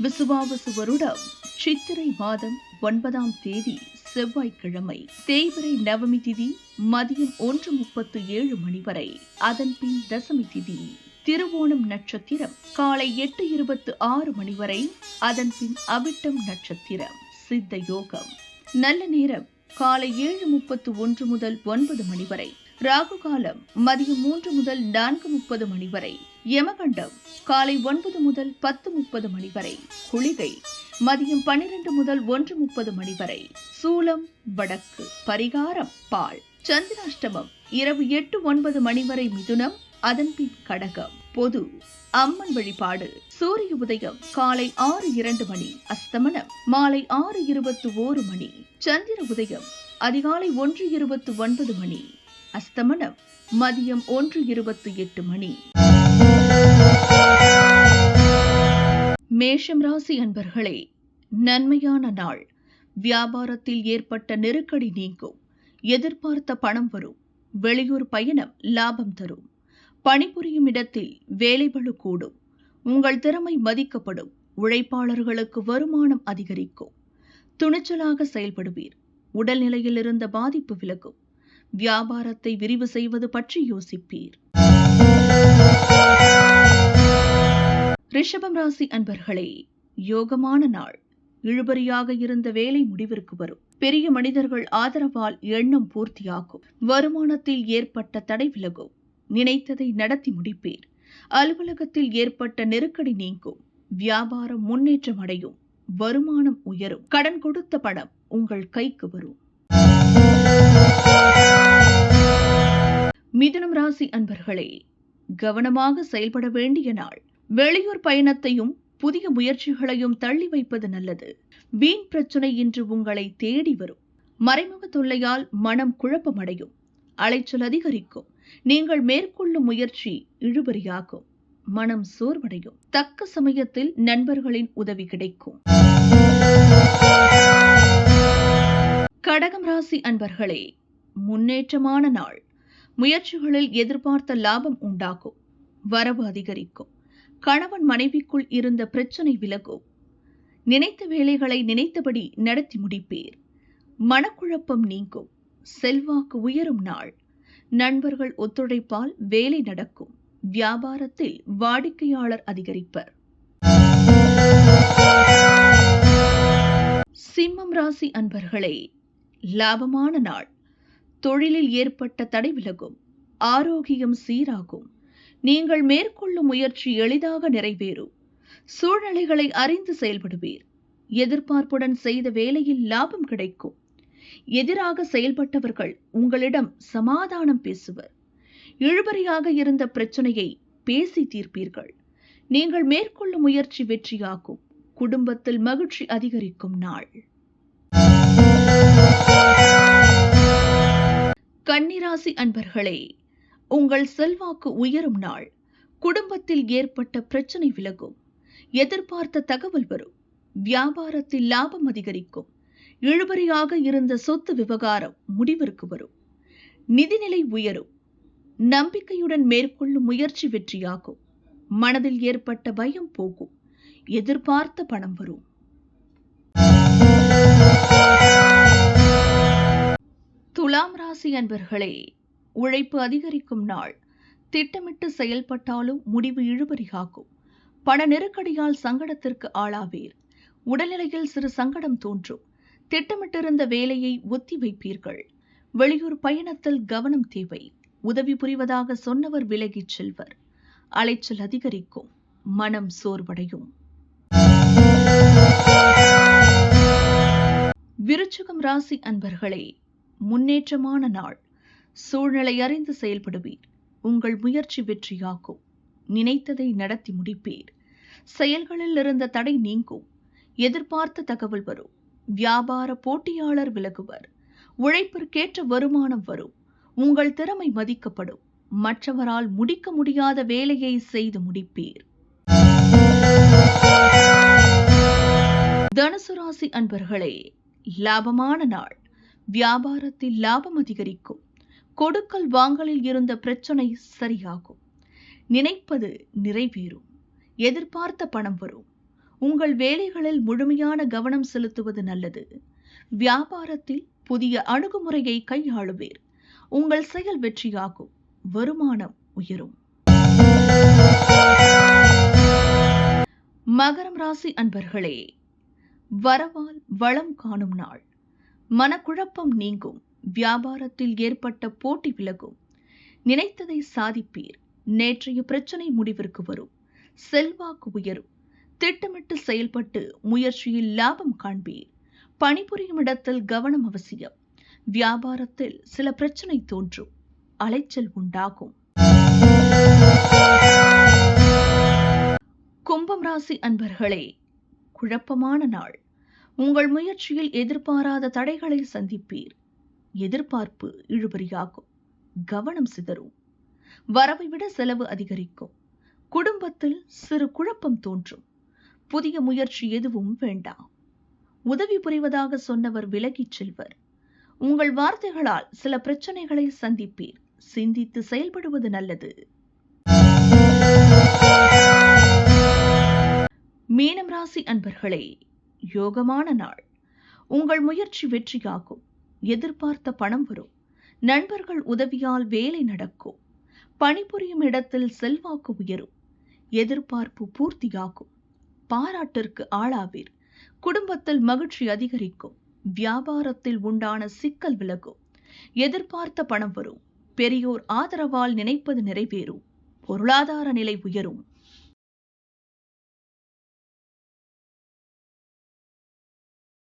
விசுவாவசு வருடம் சித்திரை மாதம் ஒன்பதாம் தேதி செவ்வாய்க்கிழமை தேய்பிரை நவமி திதி மதியம் ஒன்று முப்பத்து ஏழு மணி வரை. அதன் பின் தசமி திதி திருவோணம் நட்சத்திரம் காலை எட்டு இருபத்து ஆறு மணி வரை. அதன் பின் அவிட்டம் நட்சத்திரம் சித்த யோகம். நல்ல நேரம் காலை ஏழு முப்பத்து ஒன்று முதல் ஒன்பது மணி வரை. ராகு காலம் மதியம் மூன்று முதல் நான்கு முப்பது மணி வரை. யமகண்டம் காலை ஒன்பது முதல் பத்து முப்பது மணி வரை. குளிகை மதியம் பன்னிரண்டு முதல் ஒன்று முப்பது மணி வரை. சூலம் வடக்கு பரிகாரம் பால். சந்திராஷ்டமம் இரவு எட்டு ஒன்பது மணி வரை மிதுனம் அதன் பின் கடகம். பொது அம்மன் வழிபாடு. சூரிய உதயம் காலை ஆறு இரண்டு மணி அஸ்தமனம் மாலை ஆறு இருபத்து ஓரு மணி. சந்திர உதயம் அதிகாலை ஒன்று இருபத்து ஒன்பது மணி. அஸ்தமனம் மதியம் ஒன்று இருபத்தி எட்டு மணி. மேஷம் ராசி அன்பர்களே நன்மையான நாள். வியாபாரத்தில் ஏற்பட்ட நெருக்கடி நீங்கும். எதிர்பார்த்த பணம் வரும். வெளியூர் பயணம் லாபம் தரும். பணிபுரியும் இடத்தில் வேலைபளு கூடும். உங்கள் திறமை மதிக்கப்படும். உழைப்பாளர்களுக்கு வருமானம் அதிகரிக்கும். துணிச்சலாக செயல்படுவீர். உடல்நிலையில் இருந்த பாதிப்பு விலகும். வியாபாரத்தை விரிவு செய்வது பற்றி யோசிப்பீர். ரிஷபம் ராசி அன்பர்களே யோகமான நாள். இழுபறியாக இருந்த வேலை முடிவிற்கு வரும். பெரிய மனிதர்கள் ஆதரவால் எண்ணம் பூர்த்தியாகும். வருமானத்தில் ஏற்பட்ட தடை விலகும். நினைத்ததை நடத்தி முடிப்பீர். அலுவலகத்தில் ஏற்பட்ட நெருக்கடி நீங்கும். வியாபாரம் முன்னேற்றம் அடையும். வருமானம் உயரும். கடன் கொடுத்த பணம் உங்கள் கைக்கு வரும். மிதுனம் ராசி அன்பர்களே கவனமாக செயல்பட வேண்டிய நாள். வெளியூர் பயணத்தையும் புதிய முயற்சிகளையும் தள்ளி வைப்பது நல்லது. வீண் பிரச்சனை இன்று உங்களை தேடி வரும். மறைமுக தொல்லையால் மனம் குழப்பமடையும். அலைச்சல் அதிகரிக்கும். நீங்கள் மேற்கொள்ளும் முயற்சி இழுபறியாகும். மனம் சோர்வடையும். தக்க சமயத்தில் நண்பர்களின் உதவி கிடைக்கும். கடகம் ராசி அன்பர்களே முன்னேற்றமான நாள். முயற்சிகளில் எதிர்பார்த்த லாபம் உண்டாகும். வரவு அதிகரிக்கும். கணவன் மனைவிக்குள் இருந்த பிரச்சனை விலகும். நினைத்த வேலைகளை நினைத்தபடி நடத்தி முடிப்பீர். மனக்குழப்பம் நீங்கும். செல்வாக்கு உயரும் நாள். நண்பர்கள் ஒத்துழைப்பால் வேலை நடக்கும். வியாபாரத்தில் வாடிக்கையாளர் அதிகரிப்பர். சிம்மம் ராசி அன்பர்களே லாபமான நாள். தொழிலில் ஏற்பட்ட தடை விலகும். ஆரோக்கியம் சீராகும். நீங்கள் மேற்கொள்ளும் முயற்சி எளிதாக நிறைவேறும். சூழ்நிலைகளை அறிந்து செயல்படுவீர். எதிர்பார்ப்புடன் செய்த வேலையில் லாபம் கிடைக்கும். எதிராக செயல்பட்டவர்கள் உங்களிடம் சமாதானம் பேசுவர். இழுபறியாக இருந்த பிரச்சனையை பேசி தீர்ப்பீர்கள். நீங்கள் மேற்கொள்ளும் முயற்சி வெற்றியாகும். குடும்பத்தில் மகிழ்ச்சி அதிகரிக்கும் நாள். கன்னிராசி அன்பர்களே உங்கள் செல்வாக்கு உயரும் நாள். குடும்பத்தில் ஏற்பட்ட பிரச்சனை விலகும். எதிர்பார்த்த தகவல் வரும். வியாபாரத்தில் லாபம் அதிகரிக்கும். இழுபறியாக இருந்த சொத்து விவகாரம் முடிவிற்கு வரும். நிதிநிலை உயரும். நம்பிக்கையுடன் மேற்கொள்ளும் முயற்சி வெற்றியாகும். மனதில் ஏற்பட்ட பயம் போகும். எதிர்பார்த்த பணம் வரும். அன்பர்களே உழைப்பு அதிகரிக்கும் நாள். திட்டமிட்டு செயல்பட்டாலும் முடிவு இழுபறியாகும். பண நெருக்கடியால் சங்கடத்திற்கு ஆளாவீர். உடல்நிலையில் சிறு சங்கடம் தோன்றும். திட்டமிட்டிருந்த வேலையை ஒத்தி வைப்பீர்கள். வெளியூர் பயணத்தில் கவனம் தேவை. உதவி புரிவதாக சொன்னவர் விலகிச் செல்வர். அலைச்சல் அதிகரிக்கும். மனம் சோர்வடையும். விருச்சிகம் ராசி அன்பர்களே முன்னேற்றமான நாள். சூழ்நிலை அறிந்து செயல்படுவீர். உங்கள் முயற்சி வெற்றியாகும். நினைத்ததை நடத்தி முடிப்பீர். செயல்களில் இருந்த தடை நீங்கும். எதிர்பார்த்த தகவல் வரும். வியாபார போட்டியாளர் விலகுவர். உழைப்பிற்கேற்ற வருமானம் வரும். உங்கள் திறமை மதிக்கப்படும். மற்றவரால் முடிக்க முடியாத வேலையை செய்து முடிப்பீர். தனுசு ராசி அன்பர்களே லாபமான நாள். வியாபாரத்தில் லாபம் அதிகரிக்கும். கொடுக்கல் வாங்கலில் இருந்த பிரச்சனை சரியாகும். நினைப்பது நிறைவேறும். எதிர்பார்த்த பணம் வரும். உங்கள் வேலைகளில் முழுமையான கவனம் செலுத்துவது நல்லது. வியாபாரத்தில் புதிய அணுகுமுறையை கையாளுவீர். உங்கள் செயல் வெற்றியாகும். வருமானம் உயரும். மகரம் ராசி அன்பர்களே வரவால் வளம் காணும் நாள். மனக்குழப்பம் நீங்கும். வியாபாரத்தில் ஏற்பட்ட போட்டி விலகும். நினைத்ததை சாதிப்பீர். நேற்றைய பிரச்சனை முடிவிற்கு வரும். செல்வாக்கு உயரும். திட்டமிட்டு செயல்பட்டு முயற்சியில் லாபம் காண்பீர். பணிபுரியும் இடத்தில் கவனம் அவசியம். வியாபாரத்தில் சில பிரச்சனை தோன்றும். அலைச்சல் உண்டாகும். கும்பம் ராசி அன்பர்களே குழப்பமான நாள். உங்கள் முயற்சியில் எதிர்பாராத தடைகளை சந்திப்பீர். எதிர்பார்ப்பு இழுபறியாகும். கவனம் சிதறும். வரவை விட செலவு அதிகரிக்கும். குடும்பத்தில் சிறு குழப்பம் தோன்றும். புதிய முயற்சி எதுவும் வேண்டாம். உதவி புரிவதாக சொன்னவர் விலகிச் செல்வர். உங்கள் வார்த்தைகளால் சில பிரச்சனைகளை சந்திப்பீர். சிந்தித்து செயல்படுவது நல்லது. மீனம் ராசி அன்பர்களே யோகமான நாள். உங்கள் முயற்சி வெற்றியாகும். எதிர்பார்த்த பணம் வரும். நண்பர்கள் உதவியால் வேலை நடக்கும். பணிபுரியும் இடத்தில் செல்வாக்கு உயரும். எதிர்பார்ப்பு பூர்த்தியாகும். பாராட்டிற்கு ஆளாவீர். குடும்பத்தில் மகிழ்ச்சி அதிகரிக்கும். வியாபாரத்தில் உண்டான சிக்கல் விலகும். எதிர்பார்த்த பணம் வரும். பெரியோர் ஆதரவால் நினைப்பது நிறைவேறும். பொருளாதார நிலை உயரும்.